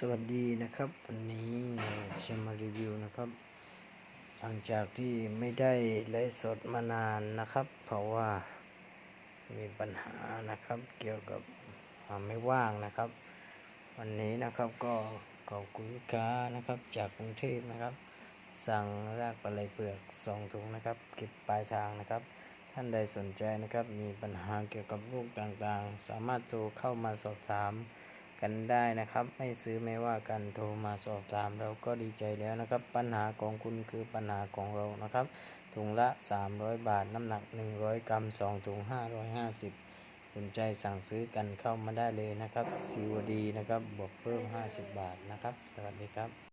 สวัสดีนะครับ วันนี้จะมารีวิวนะครับ หลังจากที่ไม่ได้ไลฟ์สดมานานนะครับ เพราะว่ามีปัญหานะครับเกี่ยวกับความไม่ว่างนะครับ วันนี้นะครับก็ขอบคุณลูกค้านะครับจากกรุงเทพนะครับ สั่งรากปลาไหลเปลือกสองถุงนะครับเก็บปลายทางนะครับ ท่านใดสนใจนะครับมีปัญหาเกี่ยวกับลูกต่างๆ สามารถโทรเข้ามาสอบถาม กันได้นะครับ ไม่ซื้อไม่ว่ากันโทรมาสอบถามเราก็ดีใจแล้วนะครับ ปัญหาของคุณคือปัญหาของเรานะครับ ถุงละ 300 บาทน้ำหนัก 100 กรัม2ถุง 550 สนใจสั่งซื้อกันเข้ามาได้เลยนะครับซีวดีนะครับบวกเพิ่ม 50 บาทนะครับ สวัสดีครับ